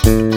ส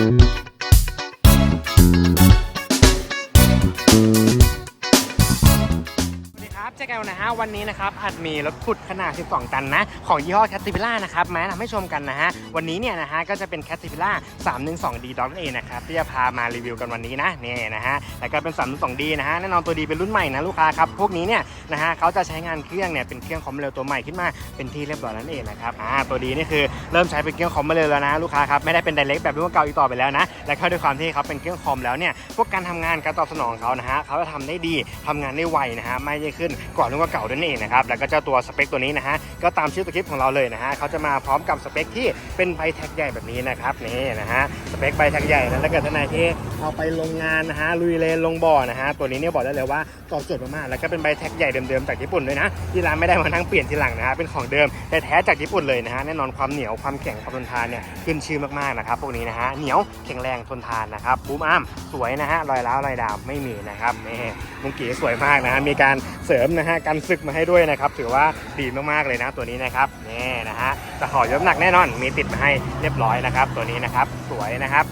เจ๊แกวนนะฮะวันนี้นะครับอาจมีรถขุดขนาด 12 ตันนะ ของยี่ห้อ Caterpillar นะครับมาทำให้ชมกันนะฮะวันนี้เนี่ยนะฮะก็จะเป็น Caterpillar 312D Dog นั่นเองนะครับที่จะพามารีวิวกันวันนี้นะนี่นะฮะแล้วก็เป็น 312D นะฮะแน่นอนตัวดีเป็นรุ่นใหม่นะลูกค้าครับพวกนี้เนี่ยนะฮะเขาจะใช้งานเครื่องเนี่ยเป็นเครื่องคอมเร็วตัวใหม่ขึ้นมาเป็นที่เรียบร้อยนั่นเองนะครับอ่าตัวดีนี่คือเริ่มใช้เป็นเครื่องคอมเร็วแล้วนะลูกค้าครับไม่ได้เป็น direct แบบรุ่นเก่าอีกต่อไปแล้วนะและก็ด้วยความที่เขาเป็นเครื่องคอมแล้วเนี่ยพวกการทำงานการตอบสนองเขานะฮะเขาจะทำได้ดีทำงานได้ไวนะฮะไม่ได้ขึ้นก่อนรุ่นเก่าๆนั่นเองนะครับแล้วก็เจ้าตัวสเปคตัวนี้นะฮะก็ตามชื่อตัวคลิปของเราเลยนะฮะเขาจะมาพร้อมกับสเปคที่เป็นใบแท็กใหญ่แบบนี้นะครับนี่นะฮะสเปคใบแท็กใหญ่นะแล้วเกิดท่านใดที่เอาไปลงงานนะฮะลุยเลนลงบ่อนะฮะตัวนี้เนี่ยบอกได้เลยว่าตอบโจทย์มากๆแล้วก็เป็นใบแท็กใหญ่เดิมๆจากญี่ปุ่นด้วยนะที่ร้านไม่ได้มาทั้งเปลี่ยนทีหลังนะฮะเป็นของเดิมแต่แท้จากญี่ปุ่นเลยนะฮะแน่นอนความเหนียวความแข็งความทนทานเนี่ยขึ้นชื่อมากๆนะครับพวกนี้นะฮะเหนียวแข็งแรงทนทานนะครับบูมอ้ามสวยนะฮะรอยร้าวรอยดำไม่มีนะครับนี่มุงกีสวยมากนะฮะมีการ เสริมนะฮะกันศึกมาให้ด้วยนะครับ ถือว่าดีมากๆเลยนะตัวนี้นะครับนี่นะฮะจะห่อยกน้ำหนักแน่นอนมีติดมาให้เรียบร้อยนะครับ ตัวนี้นะครับสวยนะครับ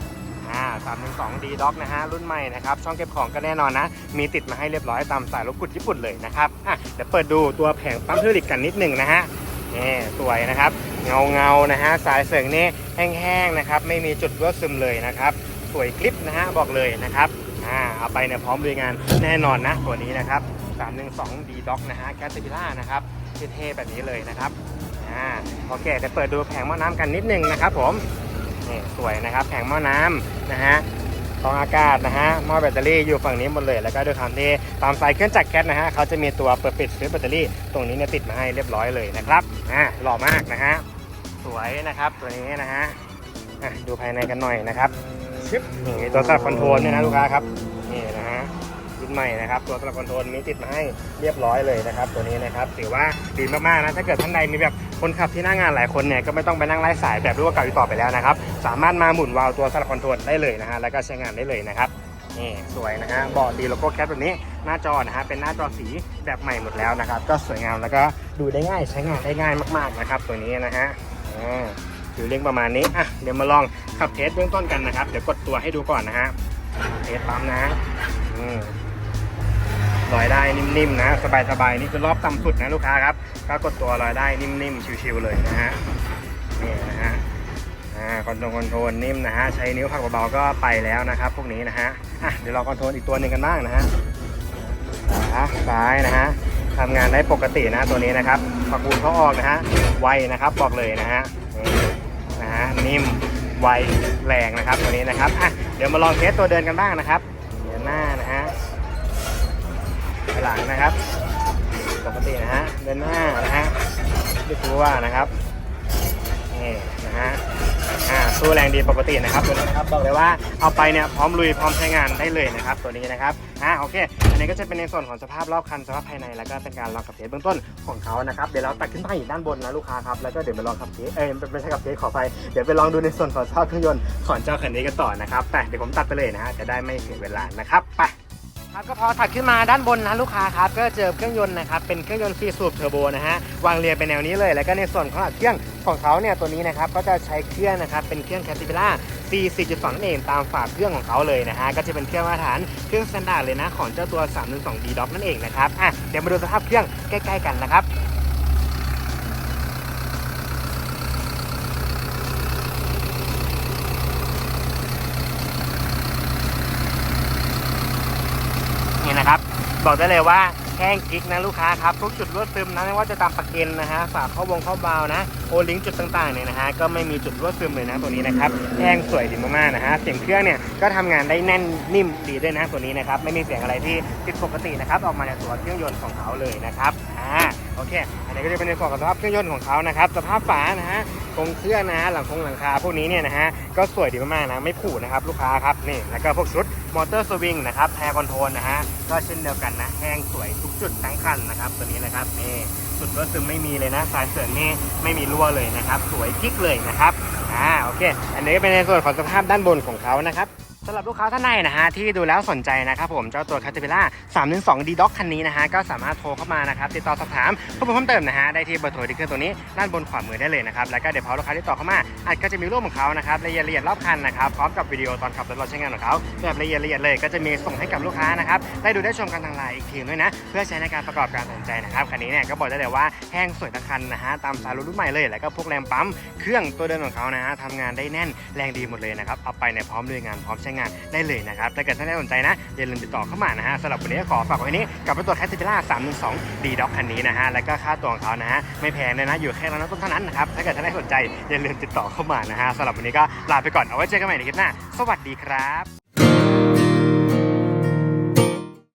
อ่าสามหนึ่งสองดีด็อกนะฮะรุ่นใหม่นะครับช่องเก็บของก็แน่นอนนะ มีติดมาให้เรียบร้อยตามสายรถกุดญี่ปุ่นเลยนะครับอะเดี๋ยวเปิดดูตัวแผงปั๊มเทอริกกันนิดหนึ่งนะฮะนี่สวยนะครับ เงาเงานะฮะสายเสริงนี่แห้งๆนะครับ ไม่มีจุดรั่วซึมเลยนะครับ สวยคลิปนะฮะบอกเลยนะครับอ่าเอาไปเนี่ยพร้อมลุยงานแน่นอนนะตัวนี้นะครับ 312 D d o c นะฮะแคสติล่านะครับเท่ๆแบบนี้เลยนะครับอ่าโอเคเดี๋ยวเปิดดูแผงหม้อน้ำกันนิดนึงนะครับผมนี่สวยนะครับแผงหม้อน้ำนะฮะกองอากาศนะฮะหม้อแบตเตอรี่อยู่ฝั่งนี้หมดเลย แล้วก็ด้วยความที่ตามสายเครื่องจักรแคทนะฮะเขาจะมีตัวเปิดปิดสวิตช์แบตเตอรี่ตรงนี้เนี่ยติดมาให้เรียบร้อยเลยนะครับอ่าหล่อมากนะฮะสวยนะครับตัวนี้นะฮะดูภายในกันหน่อยนะครับชิปนี่ตัวสลับคอนโทรลเนี่ยนะลูกค้าครับ ใหม่นะครับ ตัวสลับคอนโทรลมีติดมาให้เรียบร้อยเลยนะครับ ตัวนี้นะครับถือว่าดีมากๆนะถ้าเกิดท่านใดมีแบบคนขับที่หน้างานหลายคนเนี่ยก็ไม่ต้องไปนั่งไล่สายแบบรุ่นเก่าอีกต่อไปแล้วนะครับสามารถมาหมุนวาล์วตัวสลับคอนโทรลได้เลยนะฮะแล้วก็ใช้งานได้เลยนะครับนี่สวยนะฮะเบาะตีโลโก้แคปแบบนี้หน้าจอนะฮะเป็นหน้าจอสีแบบใหม่หมดแล้วนะครับ ก็สวยงามแล้วก็ดูได้ง่ายใช้งานได้ง่ายมากๆนะครับ ตัวนี้นะฮะอ่าอยู่เรียงประมาณนี้อะเดี๋ยวมาลองขับเทสเบื้องต้นกันนะครับ เดี๋ยวกดตัวให้ดูก่อนนะฮะเทสปั๊มนะอืม ลอยได้นิ่มๆนะ สบายๆนี่คือรอบต่ำสุดนะลูกค้าครับก็กดตัวลอยได้นิ่มๆชิวๆเลยนะฮะนี่นะฮะคอนโทรลคอนโทรลนิ่มนะฮะใช้นิ้วผักเบาๆก็ไปแล้วนะครับ พวกนี้นะฮะอะเดี๋ยวเราคอนโทรลอีกตัวหนึ่งกันบ้างนะฮะขวาซ้ายนะฮะทำงานได้ปกตินะตัวนี้นะครับฝักบูนเขาออกนะฮะไวนะครับบอกเลยนะฮะนะฮะนิ่มไวแรงนะครับตัวนี้นะครับอะเดี๋ยวมาลองเทสตัวเดินกันบ้างนะครับเดินหน้านะฮะ หลังนะครับ ปกตินะฮะเดินหน้านะฮะไม่กลัวนะครับนี่นะฮะอ่าสู้แรงดีปกตินะครับตัวนี้นะครับบอกเลยว่าเอาไปเนี่ยพร้อมลุยพร้อมใช้งานได้เลยนะครับ ตัวนี้นะครับอ่าโอเค อันนี้ก็จะเป็นในส่วนของสภาพรอบคันสภาพภายในแล้วก็เป็นการลองขับเทสเบื้องต้นของเขานะครับเดี๋ยวเราตัดขึ้นไปอีกด้านบนนะลูกค้าครับแล้วก็เดี๋ยวไปลองขับเทสเอ้ยไม่ใช่ขับเทสขอไปเดี๋ยวไปลองดูในส่วนของสภาพเครื่องยนต์ของเจ้าคันนี้กันต่อนะครับแต่เดี๋ยวผมตัดไปเลยนะฮะจะได้ไม่เสียเวลานะครับไป ครับก็พอถัดขึ้นมาด้านบนนะลูกค้าครับก็เจอเครื่องยนต์นะครับเป็นเครื่องยนต์4สูบเทอร์โบนะฮะวางเรียงเป็นแนวนี้เลย แล้วก็ในส่วนของเครื่องของเขาเนี่ยตัวนี้นะครับก็จะใช้เครื่องนะครับเป็นเครื่องแคติบิล่า C 4.2นั่นเองตามฝาเครื่องของเขาเลยนะฮะก็จะเป็นเครื่องมาตรฐานเครื่องสแตนดาร์ดเลยนะของเจ้าตัว 312D Dock นั่นเองนะครับอะเดี๋ยวมาดูสภาพเครื่องใกล้ ๆ กันนะครับ นี่นะครั บอกได้เลยว่าแห้งกิ๊กนะลูกค้าครับทุกจุดรวดซึมนะไม่ว่าจะตามประเก็นนะฮะฝาเข้าวงเข้าบานะโอลิงจุดต่างๆเนี่ยนะฮะก็ไม่มีจุดรวดซึมเลยนะตัวนี้นะครับแห้งสวยดีมากๆนะฮะเสียงเครื่องเนี่ยก็ทำงานได้แน่นนิ่มดีด้วยนะตัวนี้นะครับไม่มีเสียงอะไรที่ผิดปกตินะครับออกมาในตัวเครื่องยนต์ของเขาเลยนะครับอ่าโอเคอันนี้ก็จะเป็นในส่วนของสภาพเครื่องยนต์ของเขานะครับสภาพฝานะฮะตรงเครื่องนะฮะหลังคงหลังคาพวกนี้เนี่ยนะฮะก็สวยดีมากๆนะไม่ผุนะครับลูกค้าครับนี่แล้วก็พวกชุด มอเตอร์สวิงนะครับแพร์คอนโทรลนะฮะก็เช่นเดียวกันนะ แห้งสวยทุกจุดทั้งคันนะครับ ตัวนี้นะครับนี่จุดรั่วซึมไม่มีเลยนะ สายเสือมนี่ไม่มีรั่วเลยนะครับ สวยกิ๊กเลยนะครับอ่าโอเค อันนี้ก็เป็นในส่วนของสภาพด้านบนของเขานะครับ สำหรับลูกค้าท่านใดนะฮะที่ดูแล้วสนใจนะครับผมเจ้าตัว Caterpillar 312 D Dock คันนี้นะฮะก็สามารถโทรเข้ามานะครับติดต่อสอบถามข้อมูลเพิ่มเติมนะฮะได้ที่เบอร์โทรที่ขึ้นตัวนี้ด้านบนขวามือได้เลยนะครับแล้วก็เดี๋ยวพอลูกค้าที่ต่อเข้ามาอาจก็จะมีรูปของเขานะครับรายละเอียดรอบคันนะครับพร้อมกับวิดีโอตอนขับรถเราใช้งานของเขาแบบละเอียดละเอียดเลยก็จะมีส่งให้กับลูกค้านะครับได้ดูได้ชมกันทางไลน์อีกทีด้วยนะเพื่อใช้ในการประกอบการตัดสินใจนะครับคันนี้เนี่ยก็บอกได้เลยว่าแห้งสวยทั้งคันนะฮะตามสายรถรุ่นใหม่เลยแล้วก็พวกแรมปั๊มเครื่องตัวเดินของเขานะฮะทำงานได้แน่นแรงดีหมดเลยนะครับเอาไปเนี่ยพร้อมลุยงานพร้อมใช้งานได้เลยนะครับ ถ้าเกิดท่านได้สนใจนะอย่าลืมติดต่อเข้ามานะฮะสำหรับวันนี้ก็ขอฝากไว้นี้กับรถตัว Caterpillar 312 D Dock คันนี้นะฮะแล้วก็ค่าตัวของเขานะฮะไม่แพงเลยนะอยู่แค่ร้านต้นเท่านั้นนะครับถ้าเกิดท่านได้สนใจอย่าลืมติดต่อเข้ามานะฮะสำหรับวันนี้ก็ลาไปก่อนเอาไว้เจอกันใหม่ในคลิปหน้า สวัสดีครับ